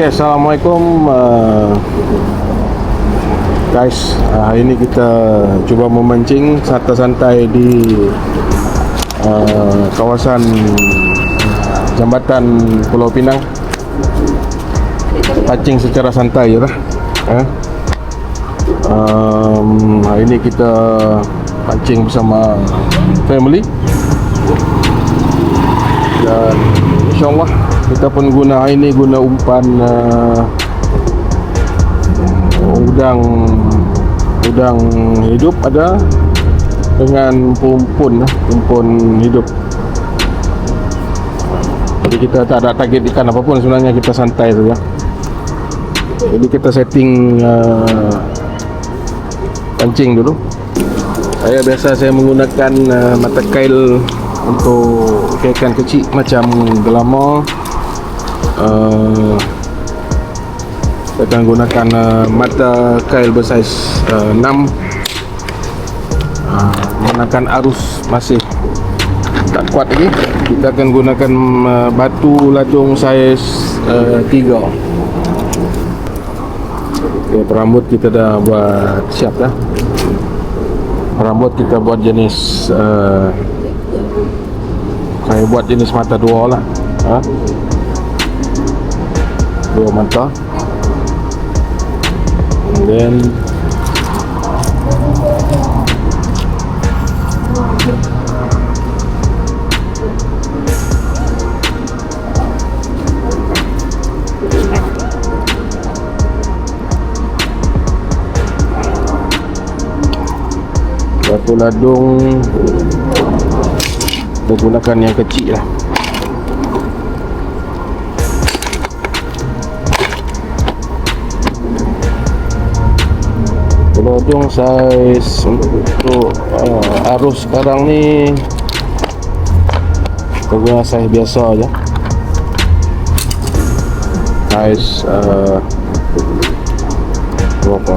Okay, Assalamualaikum uh, Guys, uh, hari ini kita cuba memancing santai-santai di uh, kawasan jambatan Pulau Pinang. Pancing secara santai je lah eh? um, Hari ini kita pancing bersama family. Dan insyaAllah kita pun guna ini guna umpan uh, udang udang hidup ada dengan pumpun lah, pumpun hidup. Jadi kita tak ada target ikan apapun sebenarnya kita santai saja. Jadi kita setting uh, pancing dulu. Saya biasa saya menggunakan uh, mata kail untuk ikan kecil macam gelama uh, saya akan gunakan uh, mata kail bersaiz uh, 6 uh, menggunakan arus masih. Tak kuat lagi. Kita akan gunakan uh, batu ladung saiz uh, 3 okay, perambut kita dah buat siap dah. Perambut kita buat jenis uh, saya buat jenis mata dua lah. Ha? Dua mata. And then batu ladung kita gunakan yang kecil lah Pelodong saiz untuk uh, arus sekarang ni kita guna saiz biasa je saiz uh, berapa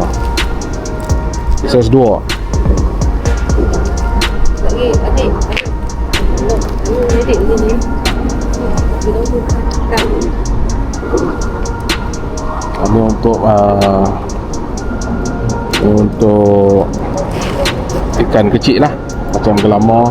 saiz 2 Lagi, adik, adik. Ini adik di sini. Dia tahu kan. Ini untuk uh, untuk ikan kecil lah. Macam gelama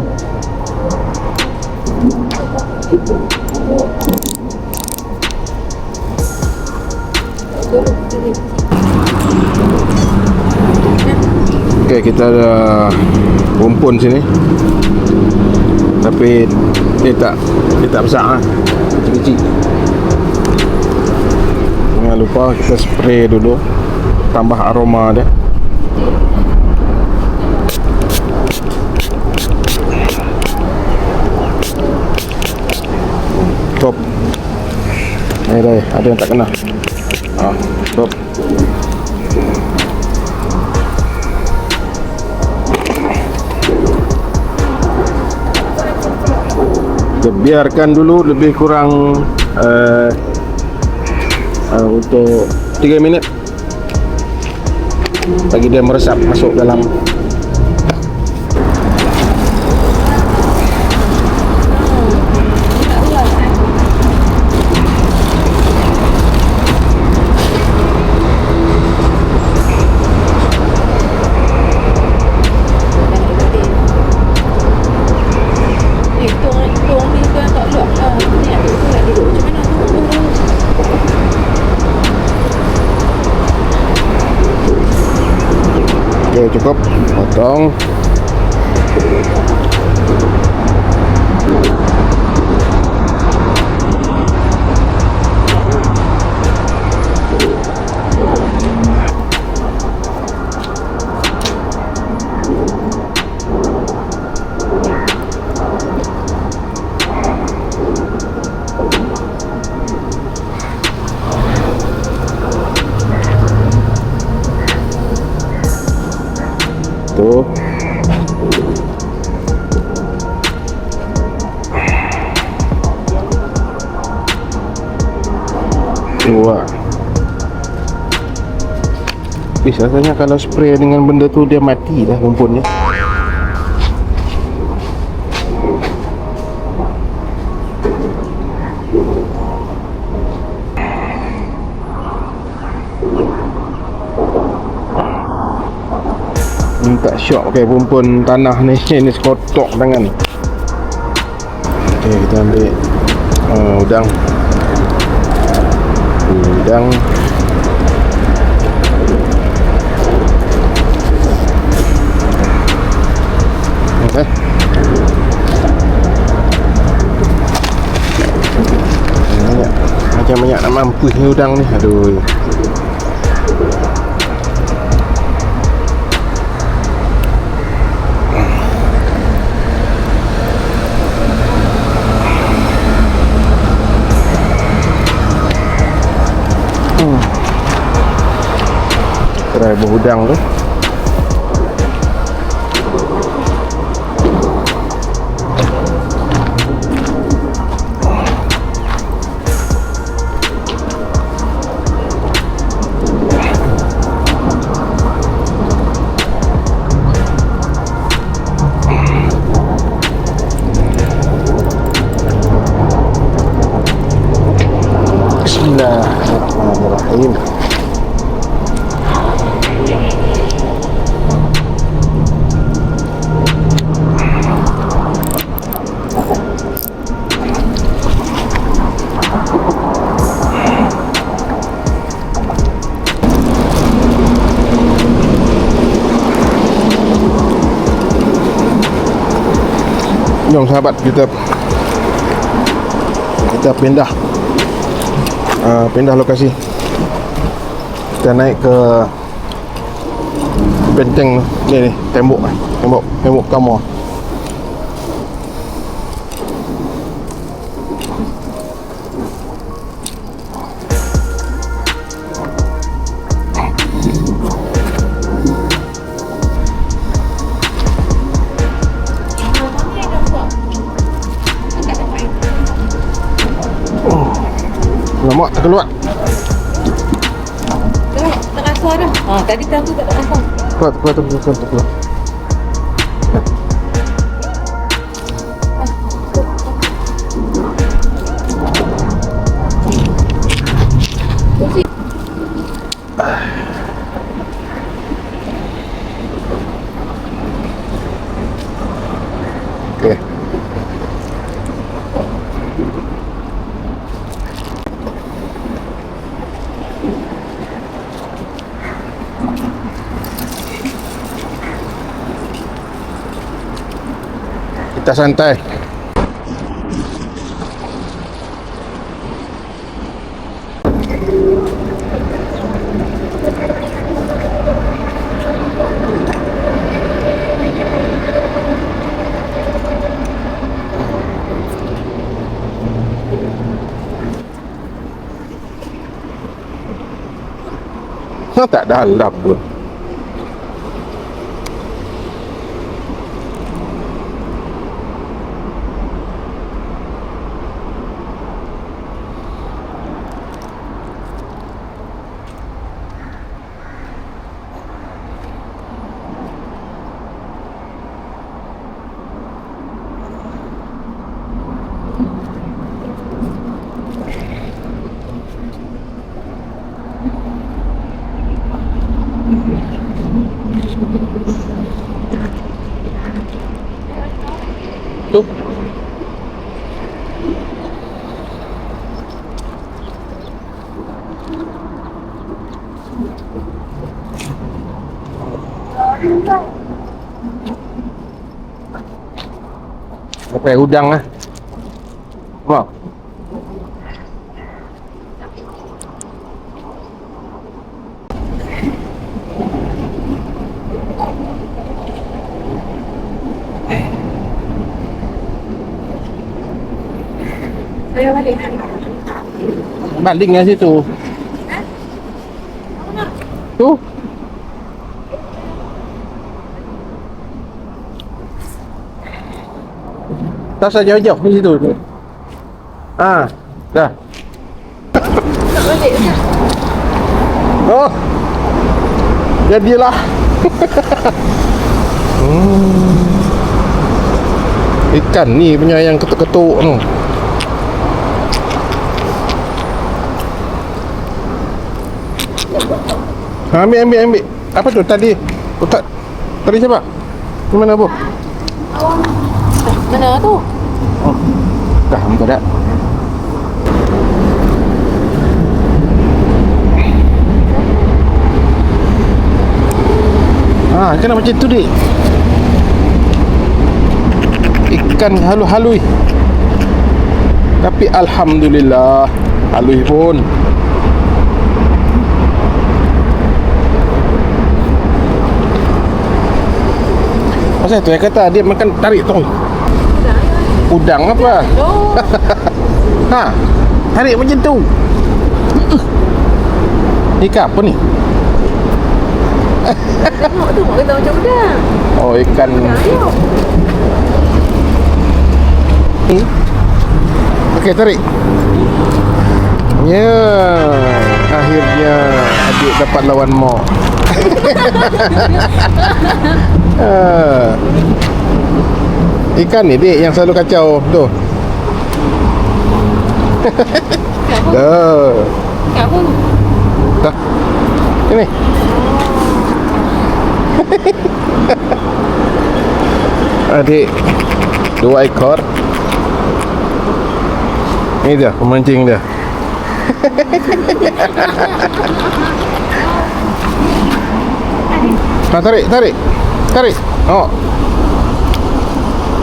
Okay, kita ada rumpun sini. Tapi dia tak dia tak besar lah. Kecil-kecil. Jangan lupa kita spray dulu. Tambah aroma dia ni dah ada yang tak kena ah, top kita biarkan dulu lebih kurang uh, uh, untuk 3 minit. Bagi dia meresap masuk dalam cukup potong keluar Bis, rasanya kalau spray dengan benda tu dia mati lah rumpunnya minta syok ke rumpun tanah ni ni sekotok tangan ok kita ambil uh, udang. Udang Okay banyak macam banyak nak mampus ni udang ni. Aduh Try berhudang tu. Bismillahirrahmanirrahim Jom sahabat kita kita pindah. Uh, pindah lokasi. Kita naik ke benteng ni ni tembok tembok tembok kamar Lama tak keluar Dah, tak rasa dah. Ha, tadi tu tak ada rasa. Keluar keluar keluar keluar, keluar, Kita santai. Tak dalam pun. Tu. Pakai udang lah. Wah. Saya balik. Baling kat situ. Tu. Usah jauh-jauh di situ. Ah, dah. Tak balik dah. Oh. Jadilah. hmm. Ikan ni punya yang ketuk-ketuk tu. Ha, ambil, ambil, ambil. Apa tu tadi? Otak. Tadi siapa? Di mana bu? Mana tu? Oh. Dah, muka dah. Ah, kena macam tu dik. Ikan halu-halui. Tapi alhamdulillah halui pun. Pasal tu yang kata dia makan tarik tu. Udang apa? Oh, Ha. Tarik macam tu. Ikan apa ni? tengok tu mak kata macam udang. Oh, ikan. Udang. Hmm. Okey, tarik. Ya, akhirnya adik dapat lawan Mo. Ah. Ikan ni dik yang selalu kacau tu. Dah. Kat apa? Dah. Ini. Adik dua ekor. Ini dia pemancing dia. Ha, tarik, tarik. Tarik. Oh.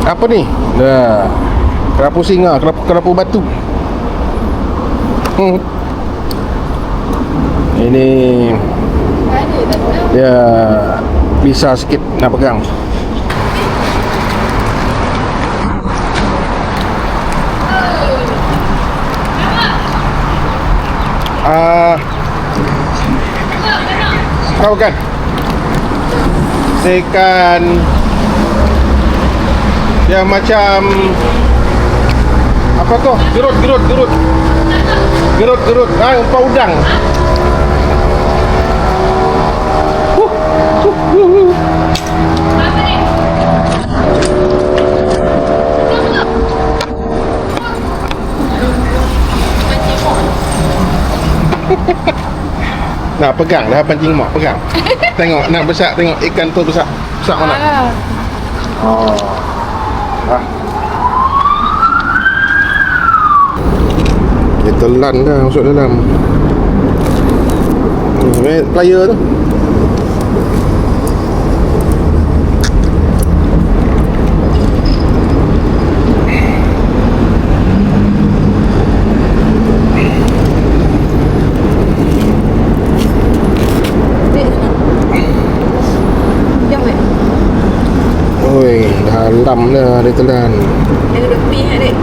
Apa ni? Dah. Kerapu singa, kerapu, kerapu batu. Hmm. Ini dia bisa sikit nak pegang. Ah, tahu kan? Ikan dia macam apa tu? Gerut, gerut, gerut. Gerut, gerut. Ah, umpah udang. Huh, huh, huh, huh. Nak pegang dah pancing mak pegang. Tengok nak besar tengok ikan tu besar. Besar mana? Ah, Oh. Ah. Dia telan dah masuk dalam. Ni sebenarnya player tu. Dek sana. Jom eh. Oi, dalam dah dia telan. Dia duduk tepi adik.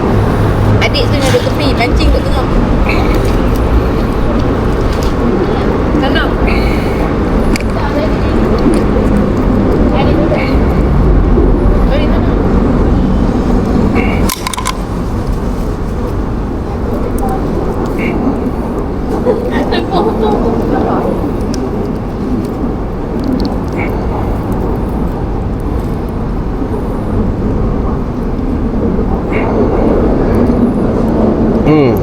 Adik tu duduk tepi, pancing kat tengah. Sana. Mari sana. Hmm.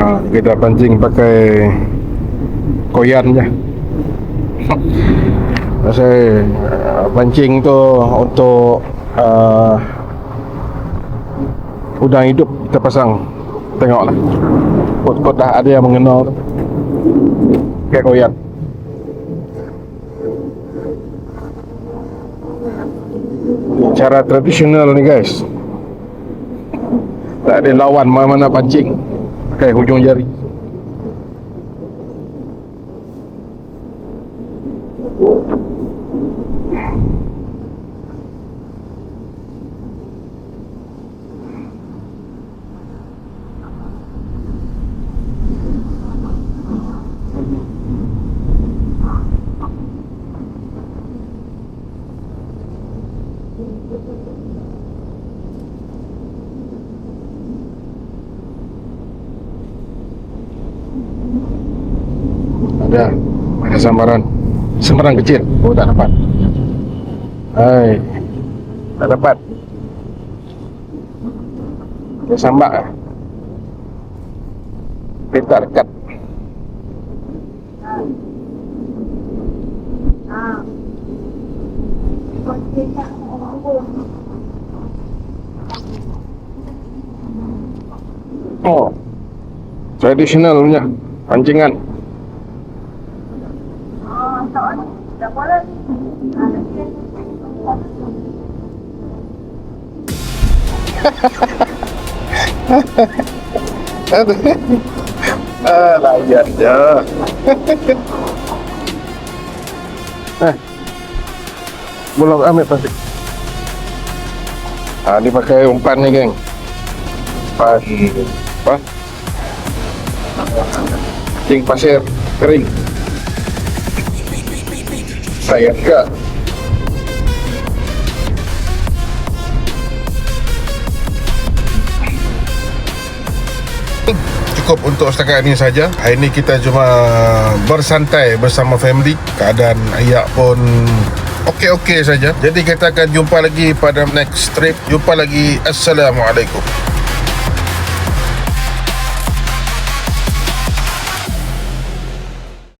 Ha, kita pancing pakai koyan je. Pasal uh, pancing tu untuk uh, udang hidup kita pasang. Tengoklah. Kot-kot dah ada yang mengenal. Pakai koyan. Cara tradisional ni guys. Tak ada lawan mana-mana pancing. Pakai hujung jari. Ada Ada sambaran Sambaran kecil Oh tak dapat Hai Tak dapat Dia sambak eh. Kereta dekat. Oh. Tradisional punya pancingan. Aduh. Ah, layan je. eh. Belum ambil plastik. Ah, ni pakai umpan ni, geng. Umpan apa? Cing pasir kering. Saya enggak. cukup untuk setakat ini saja. Hari ini kita cuma bersantai bersama family. Keadaan ayah pun okey-okey saja. Jadi kita akan jumpa lagi pada next trip. Jumpa lagi. Assalamualaikum.